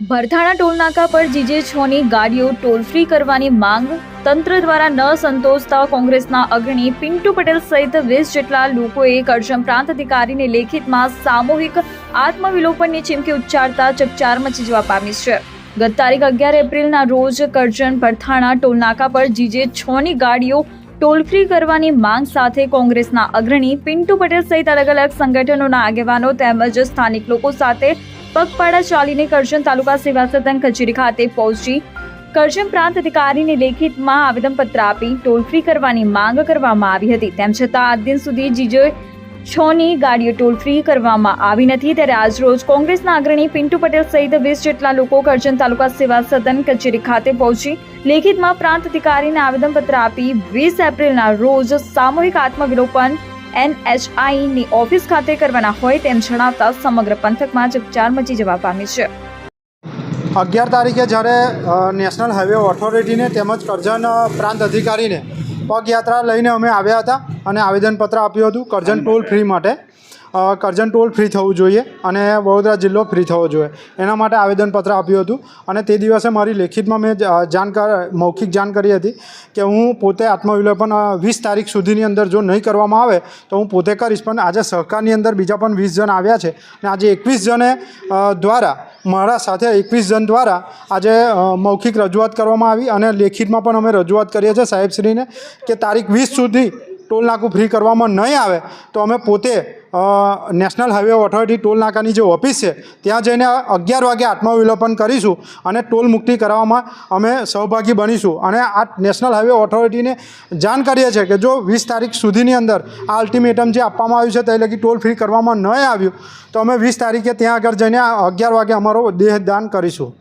ભરથાણા ટોલનાકા પર જીજે છની ગાડીઓ toll free કરવાની માંગ. તંત્ર દ્વારા ન સંતોષતા કોંગ્રેસના અગ્રણી પિન્ટુ પટેલ સહિત વીસ જેટલા લોકોએ કરજણ પ્રાંત અધિકારીને લેખિતમાં સામૂહિક આત્મવિલોપનની ચીમકી ઉચ્ચારતા ચકચાર મચી જવા પામી છે. ગત તારીખ અગિયાર એપ્રિલના રોજ કરજણ ભરથાણા ટોલનાકા પર જીજે છની ગાડીઓ ટોલ ફ્રી કરવાની માંગ સાથે કોંગ્રેસના અગ્રણી પિન્ટુ પટેલ સહિત અલગ અલગ સંગઠનોના આગેવાનો તેમજ સ્થાનિક લોકો સાથે પગપાળા ચાલીને કરજણ તાલુકા સેવા સદન કચેરી ખાતે પહોંચી કરજણ પ્રાંત અધિકારીને લેખિતમાં આવેદનપત્ર આપી ટોલ ફ્રી કરવાની માંગ કરવામાં આવી હતી. તેમ છતાં આજ દિન સુધી જીજે છની ગાડીઓ ટોલ ફ્રી કરવામાં આવી નથી. ત્યારે આજરોજ કોંગ્રેસના અગ્રણી પિન્ટુ પટેલ સહિત વીસ જેટલા લોકો કરજણ તાલુકા સેવા સદન કચેરી ખાતે પહોંચી લેખિતમાં પ્રાંત અધિકારીને આવેદનપત્ર આપી વીસ એપ્રિલના રોજ સામૂહિક આત્મવિલોપન એનએચઆઈની ઓફિસ ખાતે કરવાના હોય તેમ જણાવતા સમગ્ર પંથકમાં ચકચાર મચી જવા પામી છે. અગિયાર તારીખે જ્યારે નેશનલ હાઈવે ઓથોરિટીને તેમજ કરજણ પ્રાંત અધિકારીને પગયાત્રા લઈને અમે આવ્યા હતા અને આવેદનપત્ર આપ્યું હતું કરજણ ટોલ ફ્રી માટે. કરજણ ટોલ ફ્રી થવું જોઈએ અને વડોદરા જિલ્લો ફ્રી થવો જોઈએ. એના માટે આવેદનપત્ર આપ્યું હતું અને તે દિવસે મારી લેખિતમાં મેં જ- અ, જાણ કર મૌખિક જાણ કરી હતી કે હું પોતે આત્મવિલોપન વીસ તારીખ સુધીની અંદર જો નહીં કરવામાં આવે તો હું પોતે કરીશ. પણ આજે સહકારની અંદર બીજા પણ વીસ જણ આવ્યા છે અને આજે એકવીસ જણે દ્વારા મારા સાથે એકવીસ જણ દ્વારા આજે મૌખિક રજૂઆત કરવામાં આવી અને લેખિતમાં પણ અમે રજૂઆત કરીએ છીએ સાહેબશ્રીને કે તારીખ વીસ સુધી ટોલ નાકું ફ્રી કરવામાં નહીં આવે તો અમે પોતે નેશનલ હાઈવે ઓથોરિટી ટોલ નાકાની જે ઓફિસ છે, ત્યાં જઈને અગિયાર વાગે આત્મવિલોપન કરીશું અને ટોલ મુક્તિ કરાવવામાં અમે સહભાગી બનીશું. અને આ નેશનલ હાઈવે ઓથોરિટીને જાણ કરીએ છીએ કે જો વીસ તારીખ સુધીની અંદર આ અલ્ટિમેટમ જે આપવામાં આવ્યું છે તે લગી ટોલ ફ્રી કરવામાં નહીં આવ્યું, તો અમે વીસ તારીખે ત્યાં આગળ જઈને અગિયાર વાગે અમારો દેહદાન કરીશું.